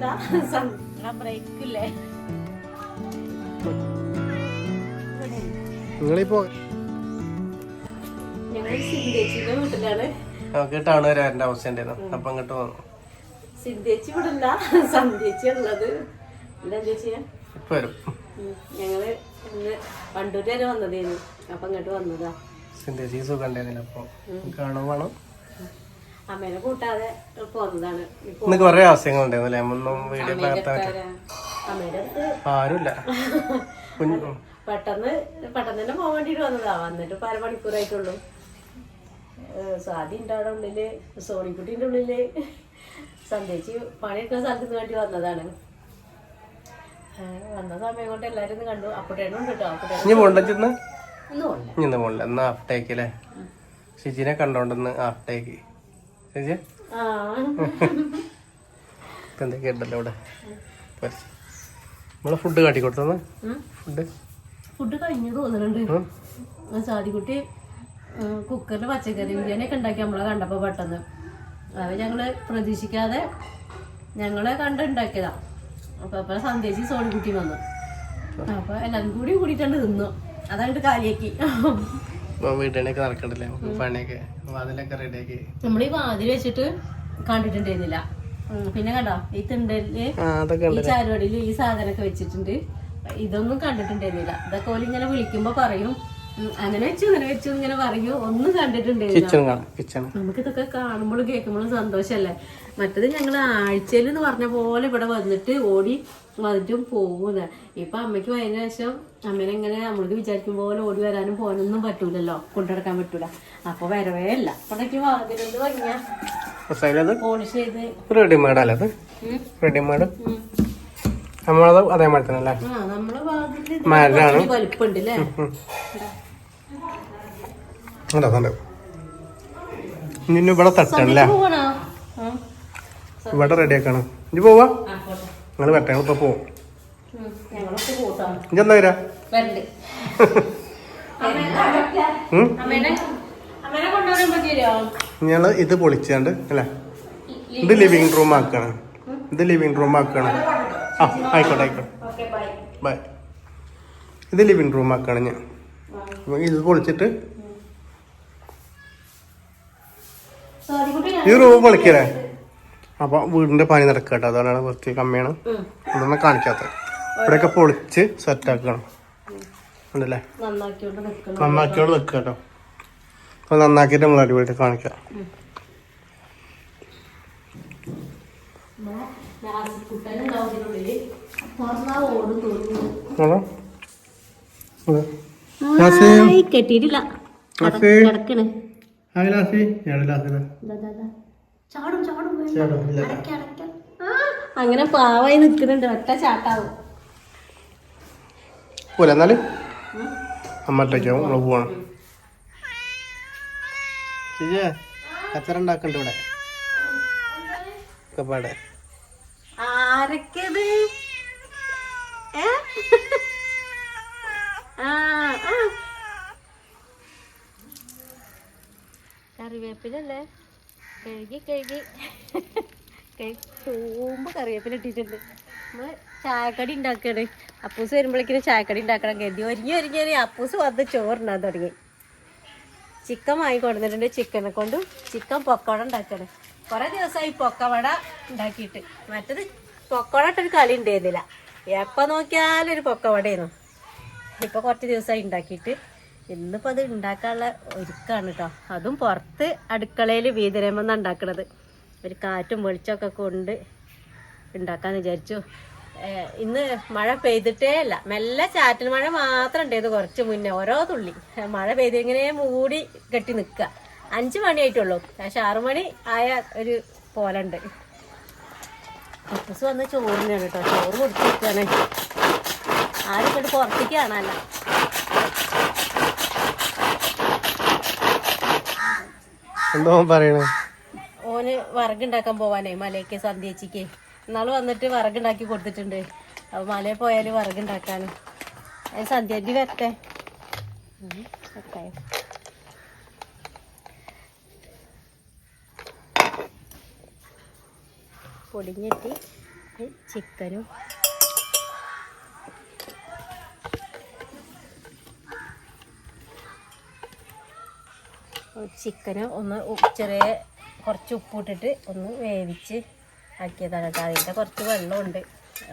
വിടില്ല ബ്രേക്കില്ലേ? നിങ്ങളിപ്പോ സിന്ധേച്ചിയുടെ വീട്ടിലാണ്. നമുക്ക് ടൗൺ വരെ വരേണ്ട അവസ്ഥ ഉണ്ടായിരുന്നു അപ്പൊ അങ്ങോട്ട് വന്നു. സിന്ധേച്ചി വിടില്ല സന്ധ്യേച്ചി ഉള്ളത്. എന്താ ചേച്ചിയാ? ഇപ്പൊ വരും. ഞങ്ങൾ ഇന്ന് വണ്ടൂര് വരെ വന്നതേനു. അപ്പൊ ഇങ്ങോട്ട് വന്നതാ. സിന്ധേച്ചി സുഖം ഉണ്ടായിരുന്നില്ല അപ്പൊ കാണുവാണോ വേണം. അമ്മേനെ കൂട്ടാതെ പോന്നതാണ്. ഇന്ന് കൊറേ ആവശ്യങ്ങൾ ഉണ്ടായിരുന്നു അല്ലേ ഒന്നും വീഡിയോ പകർത്താൻ പറ്റും അടുത്ത് ആരുമില്ല. പെട്ടെന്ന് പെട്ടെന്ന് തന്നെ പോകാൻ വേണ്ടിട്ട് വന്നതാ. വന്നിട്ട് ഇപ്പൊ അരമണിക്കൂറായിട്ടുള്ളൂ. ഏഹ് സ്വാതി ഉണ്ട് അവിടെ ഉള്ളിൽ സോണിക്കുട്ടിന്റെ ഉള്ളിൽ. സന്ധ്യച്ച് പണിയെടുക്കുന്ന സ്ഥലത്തിന് വേണ്ടി വന്നതാണ്. വന്ന സമയം കൊണ്ട് എല്ലാരും കണ്ടു. അപ്പുട്ടേനും കേട്ടോ അപ്പുട്ടേനും ഷിജിനെ കണ്ടോണ്ടെന്ന് ഹാഫ് ടേക്ക് എന്തൊക്കെ ഉണ്ടല്ലോ പൊരിച്ച്. നമ്മളെ ഫുഡ് കാട്ടി കൊടുത്തന്ന് ഫുഡ് ഫുഡ് കഴിഞ്ഞു തോന്നുന്നുണ്ട് സാദിക്കുട്ടി കുക്കറിൽ പച്ചക്കറി ബിരിയാണി ഒക്കെ ഉണ്ടാക്കി നമ്മളെ കണ്ടപ്പോ പെട്ടെന്ന്. അത് ഞങ്ങൾ പ്രതീക്ഷിക്കാതെ ഞങ്ങളെ കണ്ടുണ്ടാക്കിയതാ അപ്പൊ അപ്പൊ സന്ദേശി സോണിക്കുട്ടി വന്നു. അപ്പൊ എല്ലാവരും കൂടി കൂടിയിട്ടുണ്ട് തിന്നു. അതായിട്ട് കാലിയാക്കി വീട്ടിലേക്ക് നടക്കണ്ടല്ലേ പണിയൊക്കെ വാതിലൊക്കെ റെഡിയാക്കി. നമ്മൾ ഈ വാതിൽ വെച്ചിട്ട് കണ്ടിട്ടുണ്ടായിരുന്നില്ല. പിന്നെ കണ്ടോ? ഈ തിണ്ടൽ ഈ ചാരുവടിയിൽ ഈ സാധനമൊക്കെ വെച്ചിട്ടുണ്ട്. ഇതൊന്നും കണ്ടിട്ടുണ്ടായിരുന്നില്ല. ഇതൊക്കെ ഓൽ ഇങ്ങനെ വിളിക്കുമ്പോ പറയും. അങ്ങനെ വെച്ചു അങ്ങനെ വെച്ചു ഇങ്ങനെ പറയൂ. ഒന്നും കണ്ടിട്ടുണ്ടായിരുന്നു നമുക്കിതൊക്കെ കാണുമ്പോഴും കേൾക്കുമ്പോഴും സന്തോഷല്ലേ മറ്റത് ഞങ്ങൾ ആഴ്ചയിൽ എന്ന് പറഞ്ഞ പോലെ ഇവിടെ വന്നിട്ട് ഓടി വന്നിട്ടും പോകുന്നത് ഇപ്പൊ അമ്മയ്ക്ക് ഭയങ്കര ശേഷം അമ്മേനെ എങ്ങനെ നമ്മൾക്ക് വിചാരിക്കും പോലെ ഓടി വരാനും പോകാനൊന്നും പറ്റൂലല്ലോ. കൊണ്ടുനടക്കാൻ പറ്റൂല. അപ്പൊ വരവേ അല്ല ഭംഗിയാ പോളിഷ് ചെയ്ത്. റെഡിമേഡ് അല്ലേ അത്? ഉം. നമ്മളത് അതേമാതിരി തന്നെ അല്ലേ മരാണ് വലിപ്പുണ്ട് അല്ലേ അതെ ഇനി ഇവിടെ തട്ടണല്ലേ. ഇവിടെ റെഡിയാക്കണം ഇനി പോവാ? നിങ്ങൾ. നിങ്ങൾ വരട്ടെ ഞങ്ങളിപ്പോ പോവും. വരാ? ഞങ്ങൾ ഇത് പൊളിച്ചാണ്ട് അല്ലേ? ഇത് ലിവിങ് റൂം ആക്കണം. ഇത് ലിവിങ് റൂം ആക്കണം. ആ ആയിക്കോട്ടെ ആയിക്കോട്ടെ. ബൈ. ഇത് ലിവിങ് റൂം ആക്കണം ഞാൻ. ഇത് പൊളിച്ചിട്ട്. ഈ റൂം പൊളിക്കലേ അപ്പൊ വീടിന്റെ പണി നടക്കട്ടെ. കേട്ടോ അതുകൊണ്ടാണ് കുറച്ച് കമ്മിയാണ്. അതൊന്നും കാണിക്കാത്തത്. ഇവിടെയൊക്കെ പൊളിച്ച് സെറ്റ് ആക്കണം. ഉണ്ടല്ലേ? നന്നാക്കിയോണ്ട് നിൽക്കുക കേട്ടോ. അപ്പൊ നന്നാക്കിയിട്ട് നമ്മൾ അടിപൊളിയായിട്ട് കാണിക്കാം. അങ്ങനെ പാവായി നിക്കുന്നുണ്ട് ഒറ്റ ചാട്ടാവും. പോലെ എന്നാൽ? അമ്മട്ടേക്കാവും നമ്മൾ പോവാണ്. ശരിയാ കച്ചറ ഉണ്ടാക്കണ്ട ഇവിടെ? ഒക്കെ പാടെ. ആരൊക്കെത്. കറിവേപ്പിലല്ലേ? കഴുകി കഴുകി. കഴുകി തൂമ്പ് കറിവേപ്പില ഇട്ടിട്ടുണ്ട്. നമ്മൾ ചായക്കടി ഉണ്ടാക്കണ്. അപ്പൂസ് വരുമ്പോഴേക്കും ചായക്കടി ഉണ്ടാക്കണം. കരുതി ഒരുങ്ങി ഒരുങ്ങി അപ്പൂസ് വന്ന് ചോറിനാൻ തുടങ്ങി. ചിക്കൻ വാങ്ങിക്കൊടുത്തിട്ടുണ്ട് ചിക്കനെ കൊണ്ട് ചിക്കൻ പൊക്കോട ഉണ്ടാക്കണം. കുറെ ദിവസമായി പൊക്കവട ഉണ്ടാക്കിയിട്ട്. മറ്റത് പൊക്കവട ഇട്ടൊരു കളി ഉണ്ടായിരുന്നില്ല. എപ്പോൾ നോക്കിയാലും ഒരു പൊക്കവടയായിരുന്നു. ഇപ്പൊ കുറച്ച് ദിവസമായി ഉണ്ടാക്കിയിട്ട്. ഇന്നിപ്പോൾ അത് ഉണ്ടാക്കാനുള്ള ഒരുക്കാണ് കേട്ടോ അതും പുറത്ത് അടുക്കളയിൽ വീതിരമെന്നാണ് ഉണ്ടാക്കണത്. ഒരു കാറ്റും വെളിച്ചമൊക്കെ കൊണ്ട് ഉണ്ടാക്കാന്ന് വിചാരിച്ചു. ഇന്ന് മഴ പെയ്തിട്ടേ അല്ല. മെല്ലെ ചാറ്റൽ മഴ മാത്രം ഉണ്ടായത് കുറച്ച് മുന്നേ. ഓരോ തുള്ളി. മഴ പെയ്ത് ഇങ്ങനെ മൂടി കെട്ടി നിൽക്കുക അഞ്ച് മണിയായിട്ടുള്ളൂ. പക്ഷെ ആറു മണി ആയ ഒരു പോലുണ്ട്. അപ്പസ് വന്ന് ചോറിനാണ് കേട്ടോ. ചോറ് കൊടുത്തിരിക്കുകയാണ് ആരും ഇങ്ങോട്ട് പുറത്തേക്ക് കാണാനല്ല. എന്തോ പറയണേ? ഓന് വർഗുണ്ടാക്കാൻ പോവാനേ മലയ്ക്ക് സന്ധ്യച്ചിക്ക് ഇന്നാൾ വന്നിട്ട് വിറകുണ്ടാക്കി കൊടുത്തിട്ടുണ്ട്. അപ്പൊ മലയിൽ പോയാൽ വിറകുണ്ടാക്കാൻ സന്ധ്യ വരട്ടെ? ഉം, ഒക്കെ. പൊടിഞ്ഞിട്ട് ചിക്കനും. ചിക്കന് ഒന്ന് ചെറിയ കുറച്ച് ഉപ്പിട്ടിട്ട് ഒന്ന് വേവിച്ച് ആക്കിയതാണ് കേട്ടോ അതിന്റെ കുറച്ച് വെള്ളമുണ്ട്.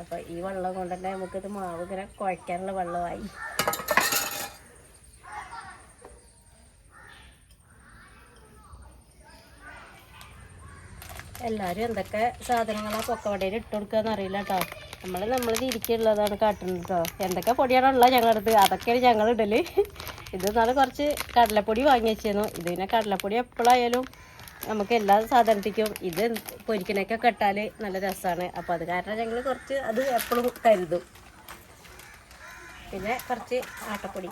അപ്പോൾ ഈ വെള്ളം കൊണ്ട് തന്നെ നമുക്കിത് മാവ് ഇങ്ങനെ കുഴക്കാനുള്ള വെള്ളമായി. എല്ലാവരും എന്തൊക്കെ സാധനങ്ങളാണ് പൊക്കവടയിൽ ഇട്ട് കൊടുക്കുകയെന്ന് അറിയില്ല കേട്ടോ നമ്മൾ നമ്മൾ തിരിക്കുള്ളതാണ് കാട്ടുന്നത് കേട്ടോ എന്തൊക്കെ പൊടിയാണോ ഉള്ളത് ഞങ്ങളുടെ അടുത്ത് അതൊക്കെയാണ് ഞങ്ങൾ ഇടൽ ഇത് നാളെ കുറച്ച് കടലപ്പൊടി വാങ്ങി വെച്ചിരുന്നു ഇത് പിന്നെ കടലപ്പൊടി എപ്പോഴായാലും നമുക്ക് എല്ലാ സാധനത്തേക്കും ഇത് പൊരിക്കണൊക്കെ കെട്ടാൽ നല്ല രസമാണ് അപ്പോൾ അത് കാരണം ഞങ്ങൾ കുറച്ച് അത് എപ്പോഴും കരുതും. പിന്നെ കുറച്ച് ആട്ടപ്പൊടി.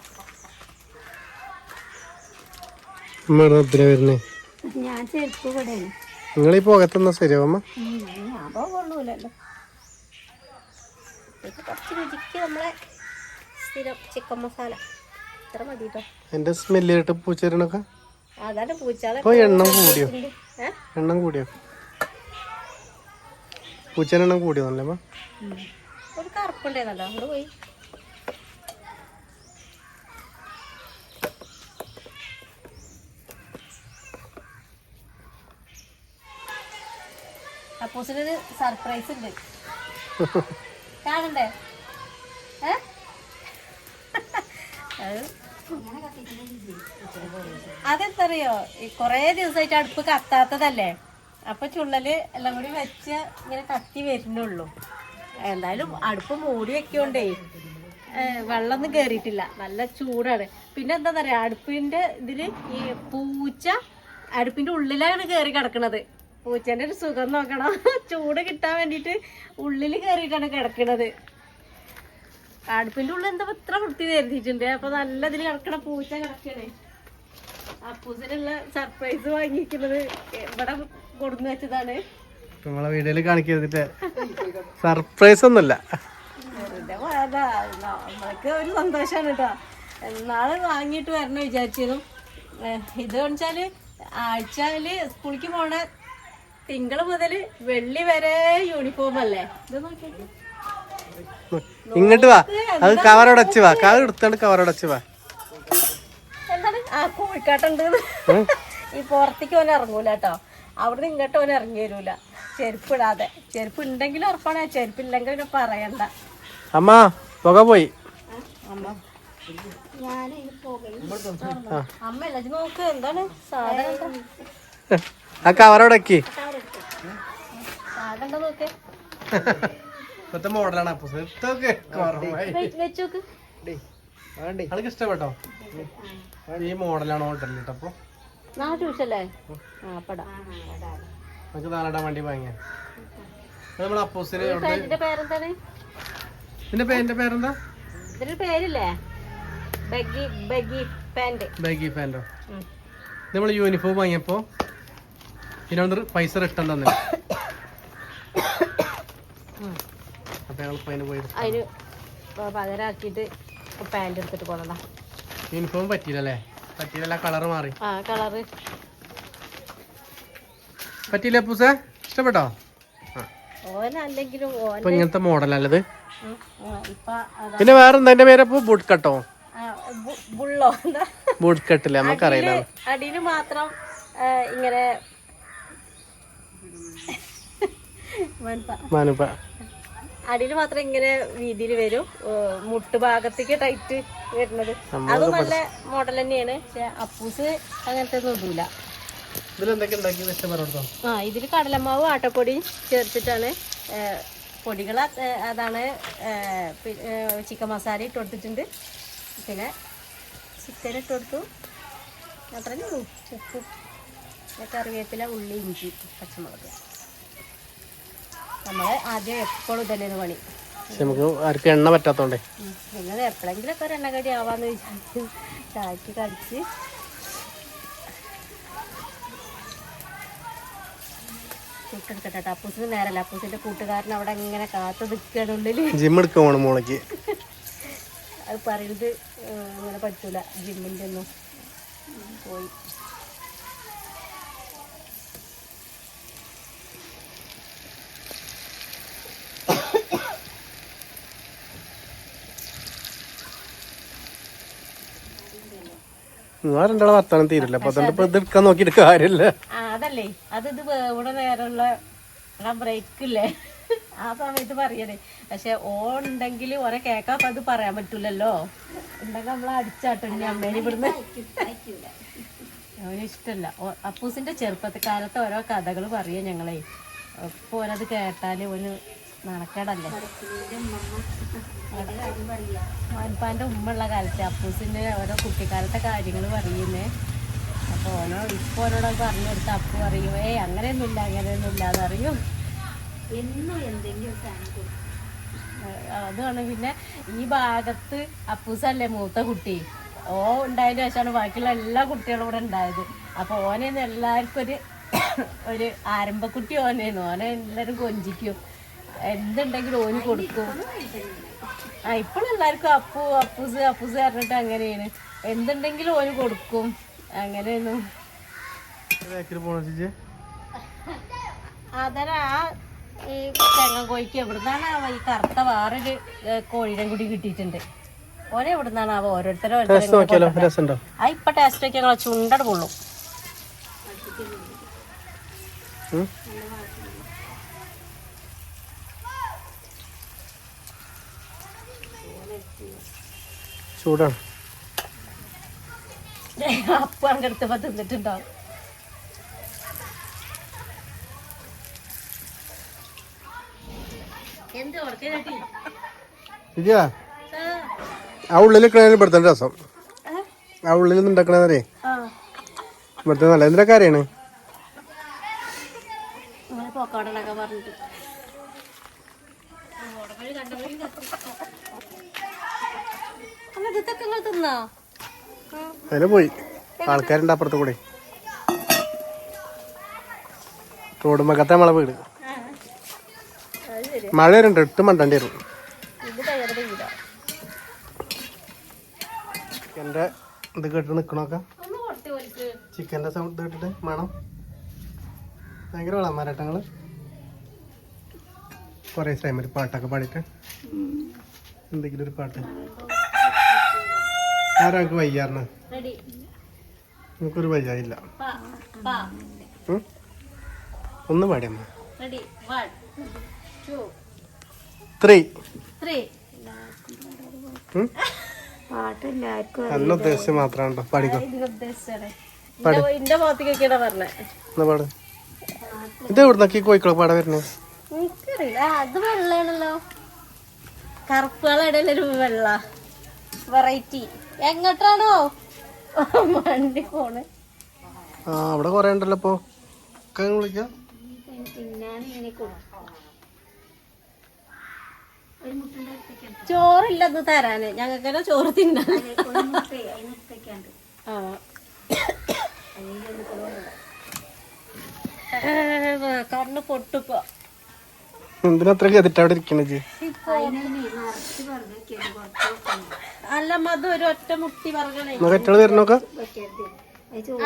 ഞാൻ ചെരുപ്പ് പുകത്തുന്ന ശരിയാവമ്മ ഞാൻ കുറച്ച് രുചിക്ക് നമ്മളെ സ്ഥിരം ചിക്കൻ മസാല ഇത്ര മതി കേട്ടോ എന്റെ സ്മെല്ല് കേട്ട് പൂച്ചേരണൊക്കെ? അതാണ് പൂച്ചാളെ ഇപ്പൊ എണ്ണം കൂടിയോ? എണ്ണം കൂടിയോ? പൂച്ചേന്റെ എണ്ണം കൂടിയോ അല്ലേ ഒരു കറുപ്പുണ്ടേന്നല്ലോ അങ്ങോട്ട് പോയി. അപ്പൂസിനൊരു സർപ്രൈസ് ഉണ്ട്. കാണണ്ടേ? ഏ? അത് അതെന്തറിയോ ഈ കൊറേ ദിവസമായിട്ട് അടുപ്പ് കത്താത്തതല്ലേ? അപ്പൊ ചുള്ളൽ എല്ലാം കൂടി വെച്ച് ഇങ്ങനെ കത്തി വരുന്നുള്ളൂ. എന്തായാലും അടുപ്പ് മൂടി വെക്കോണ്ടേ വെള്ളമൊന്നും കേറിയിട്ടില്ല. നല്ല ചൂടാണ്. പിന്നെ എന്താ പറയാ അടുപ്പിന്റെ ഇതിൽ ഈ പൂച്ച അടുപ്പിന്റെ ഉള്ളിലാണ് കേറി കിടക്കണത്. പൂച്ചേന്റെ ഒരു സുഖം നോക്കണം. ചൂട് കിട്ടാൻ വേണ്ടിട്ട് ഉള്ളിൽ കേറിയിട്ടാണ് കിടക്കണത്. അടുപ്പിന്റെ ഉള്ളിൽ എന്താ ഇത്ര വൃത്തി വരുത്തിയിട്ടുണ്ട് അപ്പൊ നല്ല ഇതിൽ കിടക്കണ പൂച്ച കിടക്കണേ അപ്പൂസിനുള്ള സർപ്രൈസ് വാങ്ങിക്കുന്നത് ഇവിടെ കൊടുന്ന് വെച്ചതാണ്. നമ്മളെ വീഡിയോയിൽ കാണിക്കരുതിട്ട് സർപ്രൈസ് ഒന്നുമില്ല. നമ്മൾക്ക് ഒരു സന്തോഷമാണ് കേട്ടോ നാളെ വാങ്ങിയിട്ട് വരണം വിചാരിച്ചിരുന്നു ഏഹ് ഇത് വെച്ചാൽ ആഴ്ചയിൽ സ്കൂളിലേക്ക് പോണ തിങ്കൾ മുതൽ വെള്ളി വരെ യൂണിഫോം അല്ലേ? ഇത് നോക്കിയാ ഇങ്ങോട്ട് വാ. അത് കവറോടെ വെച്ച് വാ. കവർ എടുത്തോണ്ട് കവറടച്ച് വാ. എന്താണ്? ആ കോഴിക്കാട്ടുണ്ട് ഈ പുറത്തേക്ക് ഓൻ ഇറങ്ങൂല കേട്ടോ. അവിടുന്ന് ഇങ്ങോട്ട് ഓൻ ഇറങ്ങി വരൂല. ചെരുപ്പ് ഇടാതെ ചെരുപ്പ് ഉണ്ടെങ്കിൽ ഉറപ്പാണ്. ചെരുപ്പില്ലെങ്കിൽ പിന്നെ പറയണ്ട. അമ്മ പുക പോയി. അമ്മ. അമ്മ അല്ല ഇത് നോക്ക്. എന്താണ്? സാധനം? ആ കവറോടക്കി സാധനം നോക്ക്? ഇപ്പത്തെ മോഡലാണ് അപ്പൊ നോക്ക് അതൊക്കെ ഇഷ്ടപ്പെട്ടോ? ഈ മോഡലാണ് ഹോട്ടലിൽ അപ്പൊ. നമുക്ക് നാലിടാൻ വേണ്ടി വാങ്ങിയ. നമ്മൾ അപ്പോസിന് പാന്റിന്റെ പേരെന്താണ്? ഇതിന്റെ പേരിന്റെ പേരെന്താ? ഇതിന്റെ പേരില്ലേ? ബഗി ബഗി പാന്റ് ബാഗി പാന്റോ നമ്മൾ യൂണിഫോം വാങ്ങിയപ്പോ പിന്നെ പൈസ റിട്ടേൺ തന്നെ. അതിന് പകരാക്കിയിട്ട് എടുത്തിട്ട് യൂണിഫോം പറ്റിയില്ലല്ലേ? പറ്റിയില്ല കളർ മാറി. ആ കളറ് പറ്റിയില്ല പൂസ? ഇഷ്ടപ്പെട്ടോ? ഇപ്പൊ ഇങ്ങനത്തെ മോഡലല്ലത് പിന്നെ വേറെ എന്താ അതിന്റെ പേരപ്പോ ബൂട്ട് കട്ടോ ബൂട്ട് കട്ടില്ല നമുക്കറിയില്ല. അടിയിൽ മാത്രം ഇങ്ങനെ മാനുപ്പ. അടിയിൽ മാത്രം ഇങ്ങനെ വീതിയിൽ വരും. മുട്ട് ഭാഗത്തേക്ക് ടൈറ്റ് വരുന്നത്. അത് നല്ല മോഡൽ തന്നെയാണ്. പക്ഷെ അപ്പൂസ് അങ്ങനത്തെ ഒന്നും ഇടൂല. ഇതിലെന്തൊക്കെ ഉണ്ടാക്കി വെച്ച പറഞ്ഞോ ആ ഇതിൽ കടലമാവ് ആട്ടപ്പൊടിയും ചേർത്തിട്ടാണ്. പൊടികൾ അതാണ് ചിക്കൻ മസാല ഇട്ട് കൊടുത്തിട്ടുണ്ട്. പിന്നെ ചിക്കൻ ഇട്ട് കൊടുത്തു. അത്രയും ഉപ്പും കറിവേപ്പില ഉള്ളി ഇഞ്ചി പച്ചമുളക്. നമ്മൾ ആദ്യം എപ്പോഴും ഇതന്നെയാണ് പണി. പക്ഷെ നമുക്ക് ആർക്കും എണ്ണ പറ്റാത്തോണ്ടേ. നിങ്ങൾ എപ്പോഴെങ്കിലൊക്കെ ഒരു എണ്ണക്കടി ആവാന്ന് വിചാരിച്ചു ചായക്ക് കടിച്ച്. ചുട്ടെടുക്കട്ടെ അപ്പൂസിന് നേരല്ല. അപ്പൂസിന്റെ കൂട്ടുകാരൻ അവിടെ ഇങ്ങനെ കാത്തു നിൽക്കുകയാണ് ഉള്ളിൽ ജിം എടുക്കാൻ മോളേക്ക്. അത് പറയുന്നത് അങ്ങനെ പറ്റൂല. ജിമ്മിന്റെ ഒന്നും പോയി. നിങ്ങൾ രണ്ടാളെ വർത്താനം തീരില്ല. അപ്പൊ അതുകൊണ്ട് ഇപ്പൊ ഇത് എടുക്കാൻ നോക്കിയിട്ട് കാര്യമില്ല. ആ അതല്ലേ. അത് ഇത് വേവിടെ നേരമുള്ള ബ്രേക്ക് ഇല്ലേ ആ സമയത്ത് പറയണേ പക്ഷെ ഓൺ ഉണ്ടെങ്കിൽ ഓരെ കേക്കാ അത് പറയാൻ പറ്റൂലല്ലോ. ഉണ്ടെങ്കിൽ നമ്മൾ അടിച്ചാട്ടുണ്ട് അമ്മേനെ ഇവിടുന്ന്. അവന് ഇഷ്ടല്ല. ഓ- അപ്പൂസിന്റെ ചെറുപ്പത്തെ കാലത്ത് ഓരോ കഥകൾ പറയാ ഞങ്ങളെ. അപ്പൊ ഓനത് കേട്ടാൽ ഒരു നടക്കേടല്ലേ മോൻപാന്റെ ഉമ്മ ഉള്ള കാലത്ത് അപ്പൂസിന്റെ ഓരോ കുട്ടിക്കാലത്തെ കാര്യങ്ങൾ പറയുന്നേ. അപ്പൊ ഓനോ ഇപ്പൊ ഓനോട് പറഞ്ഞു കൊടുത്ത അപ്പു പറയും ഏ അങ്ങനെയൊന്നുമില്ല അങ്ങനെയൊന്നുമില്ല എന്ന് അറിയും എന്നും എന്തെങ്കിലും അതാണ് പിന്നെ ഈ ഭാഗത്ത് അപ്പൂസല്ലേ മൂത്ത കുട്ടി? ഓ ഉണ്ടായതിന് ശേഷമാണ് ബാക്കിയുള്ള എല്ലാ കുട്ടികളും ഇവിടെ ഉണ്ടായത്. അപ്പൊ ഓനെ എല്ലാവർക്കും ഒരു ഒരു ആരംഭക്കുട്ടി ഓനേന്ന് ഓനെ എല്ലാവരും കൊഞ്ചിക്കും. എന്തുണ്ടെങ്കിലും ഓന് കൊടുക്കും. ആ ഇപ്പോഴും എല്ലാവർക്കും അപ്പു അപ്പൂസ് അപ്പൂസ് പറഞ്ഞിട്ട് അങ്ങനെയാണ്. എന്തുണ്ടെങ്കിലും ഓന് കൊടുക്കും. അങ്ങനെയൊന്നും അതരാ ആ ഈ തെങ്ങൻകോഴിക്ക് എവിടുന്നാണ് അവ ഈ കറുത്ത വേറൊരു കോഴിയുടെ കൂടി കിട്ടിയിട്ടുണ്ട്. ഓരോ എവിടുന്നാണ് അവ ഓരോരുത്തരും ആ ഇപ്പൊ ടേസ്റ്റ് ഒക്കെ ഞങ്ങളെ ചുണ്ടട് കൊള്ളും ചൂടാണ്. അപ്പൊ തിന്നിട്ടുണ്ടാവും. ഇല്ല ആ. ഉള്ളിൽ നിൽക്കണ ഇവിടുത്തെ രസം. ആ. ഉള്ളിൽ നിന്ന് ഉണ്ടാക്കണതേ ആ. ഇവിടുത്തെ നല്ല എന്തിനാ കാര്യമാണ് അങ്ങനെ പോക്കാടനൊക്കെ പറഞ്ഞിട്ട്. ഇതൊക്കെ പോയി. ആൾക്കാരുണ്ട് അപ്പുറത്ത് കൂടെ. റോഡുമ്പക്കത്തെ നമ്മളെ വീട്. മഴ വരുന്നുണ്ട് എട്ട് മണ്ടേണ്ടി വരും. ചിക്കന്റെ ഇത് കേട്ട് നിൽക്കണൊക്കെ ചിക്കന്റെ സൗണ്ട് കേട്ടിട്ട് മണം. ഭയങ്കര വളമാരട്ടങ്ങൾ കുറേ ടൈം ഒരു പാട്ടൊക്കെ പാടിയിട്ട്. എന്തെങ്കിലും ഒരു പാട്ട്. ആരാൾക്ക് വയ്യാറിന് നമുക്കൊരു വയ്യായില്ല. ഒന്ന് പാടിയമ്മ ത്രീ. നല്ല ഉദ്ദേശം മാത്രമാണ് കേട്ടോ പാടിക്കോ. ഇതിന് ഉദ്ദേശിച്ചാണ് ഇന്റെ ഇന്റെ മുഖത്തേക്കൊക്കെയാണ് പറഞ്ഞത് എന്നാ പാട്. ഇത് എവിടുന്നൊക്കെ കോഴിക്കളെ പാടാൻ വരുന്നേ? അത് വെള്ളാണല്ലോ കറുപ്പുകളുടെ ഒരു വെള്ള. വെറൈറ്റി. എങ്ങോട്ടാണോ? വണ്ടി പോണ്. ആ അവിടെ കൊറേ ഉണ്ടല്ലോ ഒക്കെ വിളിക്കാം. ചോറില്ലെന്ന് തരാന്. ഞങ്ങൾക്ക് ചോറ് തിന്നാൻ. കണ്ണ് പൊട്ടിപ്പോ എന്തിനാ അത്ര ഗതിട്ട് അവിടെ ഇരിക്കണേ അല്ല മധു ഒരു ഒറ്റ മുട്ടി എറ്റാൾ വരണോക്ക വെക്കരുത്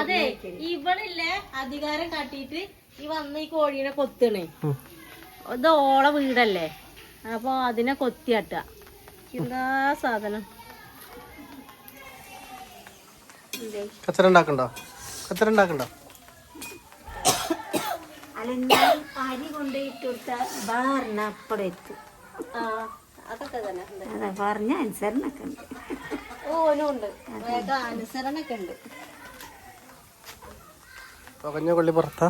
അത് ഇവളില്ലേ അധികാരം കാട്ടിയിട്ട് ഈ വന്ന് ഈ കോഴീനെ കൊത്തണേ. ഇത് ഓള വീടല്ലേ? അപ്പൊ അതിനെ കൊത്തിയാട്ട. എന്താ സാധനം? കച്ചറ ഉണ്ടാക്കണ്ടോ? കച്ചറ ഉണ്ടാക്കണ്ടോ? അരി കൊണ്ടുപോയിട്ട് പറഞ്ഞ അപ്പടെ എത്തും. ആ. അതാ പറഞ്ഞ അനുസരണൊക്കെ ഉണ്ട്. ഓനുണ്ട് അനുസരണൊക്കെ ഉണ്ട്. പുകഞ്ഞ കൊള്ളി പുറത്താ?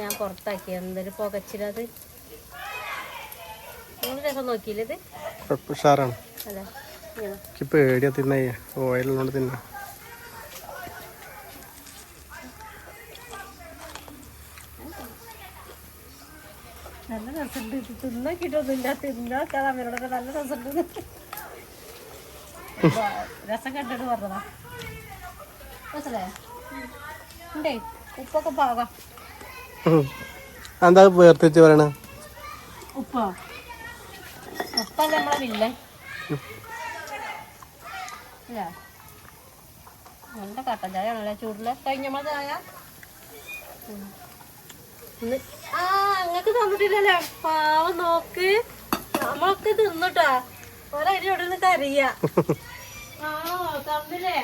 ഞാൻ പുറത്താക്കി. എന്തൊരു പുകച്ചിലത് നിങ്ങൾ രസം നോക്കിയില്ലേ ഇത്? ഉഷാറാണ്. അതെ പേടിയാ തിന്നയ്യ ഓയിലുള്ളതുകൊണ്ട് തിന്ന നല്ല രസമുണ്ട്. ഇത് തിന്നോക്കിട്ടൊന്നുമില്ല തിന്നോക്കാൻ അവരോടൊക്കെ നല്ല രസമുണ്ട്. രസം കണ്ടിട്ട് പറഞ്ഞതാ. മനസ്സിലായോ? ഉണ്ടേ ഉപ്പൊക്കെ പാകാം. എന്താ വേർതിരിച്ച് പറയണ? ഉപ്പോ. ഉപ്പ നമ്മളെ വില്ല? നല്ല കട്ടൻ ചായ ആണല്ലേ? ചൂടിൽ. കഴിഞ്ഞ ചായ ആ അങ്ങക്ക് തന്നിട്ടില്ലല്ലേ. പാവം നോക്ക്. നമ്മളൊക്കെ തിന്നുട്ടാ. ഒരരി ഇവിടെ നിന്ന് കരയ ആ തന്നില്ലേ?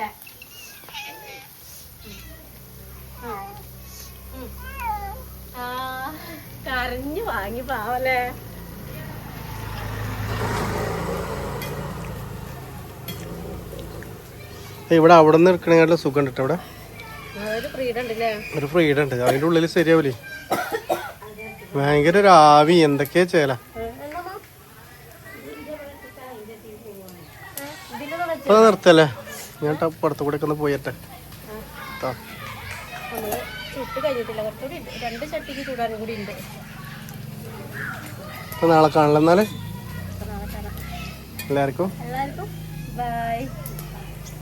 ആ കരഞ്ഞു വാങ്ങി പാവല്ലേ? ഇവിടെ അവിടെ നിന്ന് എടുക്കണേക്കാളും സുഖം ഉണ്ട് ഇവിടെ അതൊരു ഫ്രീഡം ഉണ്ടല്ലേ? ഒരു ഫ്രീഡം ഉണ്ട്. അതിന്റെ ഉള്ളിൽ ശരിയാവൂലേ? ഭയങ്കര ഒരു ആവി എന്തൊക്കെയാ ചേല? നിർത്തല്ലേ? ഞാൻ പുറത്തു കൂടെ ഒക്കെ ഒന്ന് പോയട്ടെ. നാളെ കാണലെന്നാൽ എല്ലാവർക്കും? എല്ലാവർക്കും ബൈ